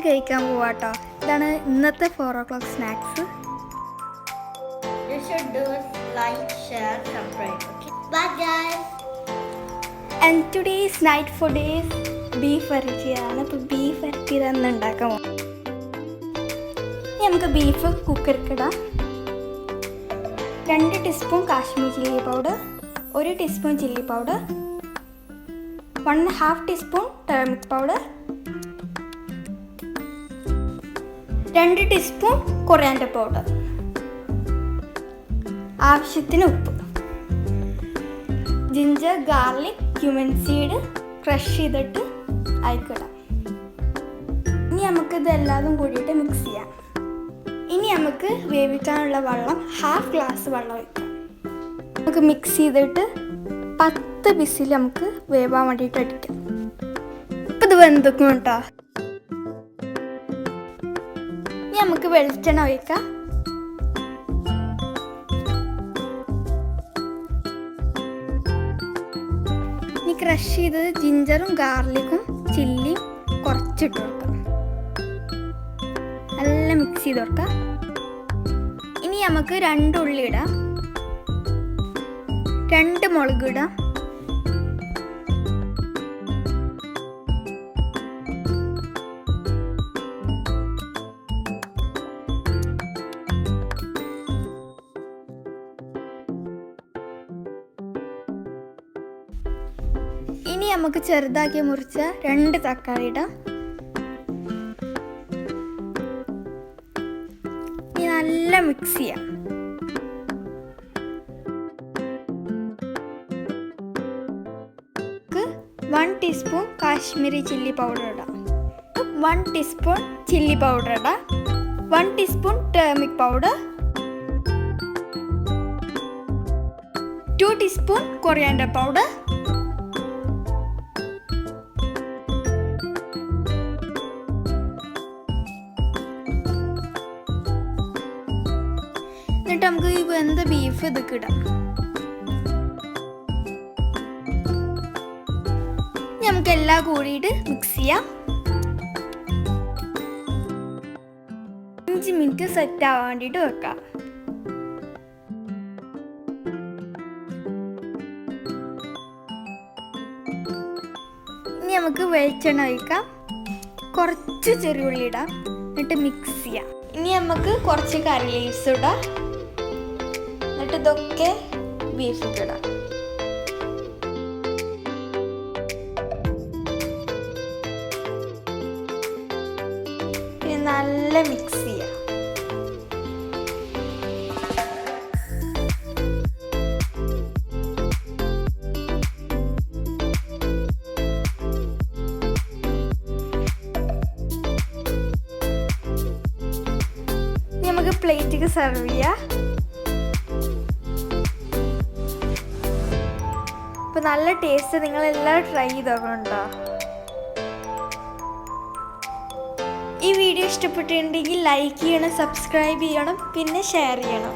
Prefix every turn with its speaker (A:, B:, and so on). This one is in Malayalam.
A: കഴിക്കാൻ പോവാട്ടോ ഇതാണ് ഇന്നത്തെ four o'clock snacks
B: You should do like, share, subscribe. Okay. Bye guys.
A: വരട്ടിയതാണ് അപ്പോൾ ബീഫ് ഉണ്ടാക്കാൻ ഇനി നമുക്ക് ബീഫ് കുക്കറിക്കിടാം രണ്ട് ടീസ്പൂൺ കാശ്മീർ ചില്ലി പൗഡർ ഒരു teaspoon chilli powder one half teaspoon turmeric powder രണ്ട് ടീസ്പൂൺ കൊറിയാന്റെ പൗഡർ ആവശ്യത്തിന് ഉപ്പ്. Ginger garlic cumin seed crush ചെയ്തിട്ട് അയക്കിടാം ഇനി നമുക്ക് ഇതെല്ലാതും കൂടിയിട്ട് മിക്സ് ചെയ്യാം. ഇനി നമുക്ക് വേവിക്കാനുള്ള വെള്ളം ഹാഫ് ഗ്ലാസ് വെള്ളം ഒഴിക്കാം. നമുക്ക് മിക്സ് ചെയ്തിട്ട് പത്ത് ബിസിൽ നമുക്ക് വേവാൻ വേണ്ടിയിട്ട് അടിക്കാം. ഇപ്പം ഇത് വെന്തൊക്കെ കേട്ടോ നമുക്ക് വെളിച്ചെണ്ണ ഒഴിക്കാം. ഇനി ക്രഷ് ചെയ്തത് ജിഞ്ചറും ഗാർലിക്കും ചില്ലിയും കുറച്ചിട്ട് കൊടുക്കാം. നല്ല മിക്സ് ചെയ്ത് കൊടുക്കാം. ഇനി നമുക്ക് രണ്ട് ഉള്ളി ഇടാം. രണ്ട് മുളക് ഇടാം. ഇനി നമുക്ക് ചെറുതാക്കി മുറിച്ച രണ്ട് തക്കാളി ഇടാം. ഇനി നല്ല മിക്സ് ചെയ്യാം. One teaspoon Kashmiri chilli powder ഇടാം. വൺ ടീസ്പൂൺ ചില്ലി പൗഡർ ഇടാം. One teaspoon turmeric powder two teaspoon coriander powder എന്നിട്ട് നമുക്ക് ഈ വെന്ത ബീഫ് ഇതൊക്കെ ഇടാം. ഇനി നമുക്ക് എല്ലാം കൂടിയിട്ട് മിക്സ് ചെയ്യാം. അഞ്ച് മിനിറ്റ് സെറ്റ് ആവാൻ വേണ്ടിയിട്ട് വെക്കാം. നമുക്ക് വെളിച്ചെണ്ണ ഒഴിക്കാം. കുറച്ച് ചെറിയുള്ളി ഇടാം. എന്നിട്ട് മിക്സ് ചെയ്യാം. ഇനി നമുക്ക് കുറച്ച് കറി ലീവ്സ് ഇടാം. എന്നിട്ട് ബീഫ് ഇടാം നല്ല മിക്സ് ചെയ്യാം. നമുക്ക് പ്ലേറ്റിക്ക് സെർവ് ചെയ്യാം. ഇപ്പൊ നല്ല ടേസ്റ്റ് നിങ്ങൾ എല്ലാവരും ട്രൈ ചെയ്ത് നോക്കണുണ്ടോ ഈ വീഡിയോ ഇഷ്ടപ്പെട്ടിട്ടുണ്ടെങ്കിൽ ലൈക്ക് ചെയ്യണം സബ്സ്ക്രൈബ് ചെയ്യണം പിന്നെ ഷെയർ ചെയ്യണം.